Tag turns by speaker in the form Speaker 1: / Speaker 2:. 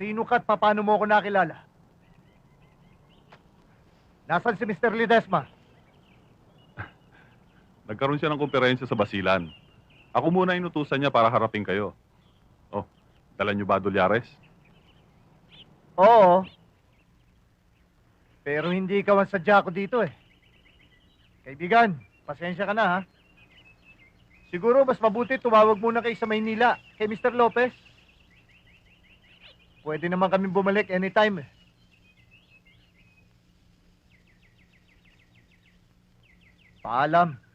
Speaker 1: Sino ka at paano mo ako nakilala? Nasaan si Mr. Ledesma?
Speaker 2: Nagkaroon siya ng komperensya sa Basilan. Ako muna inutusan niya para harapin kayo. Oh, dala niyo ba Dolyares?
Speaker 1: Oo. Pero hindi ikaw ang sadya ko dito eh. Kaibigan, pasensya ka na ha. Siguro mas mabuti tumawag muna kay sa Maynila, kay Mr. Lopez. Pwede naman kami bumalik anytime eh. Paalam.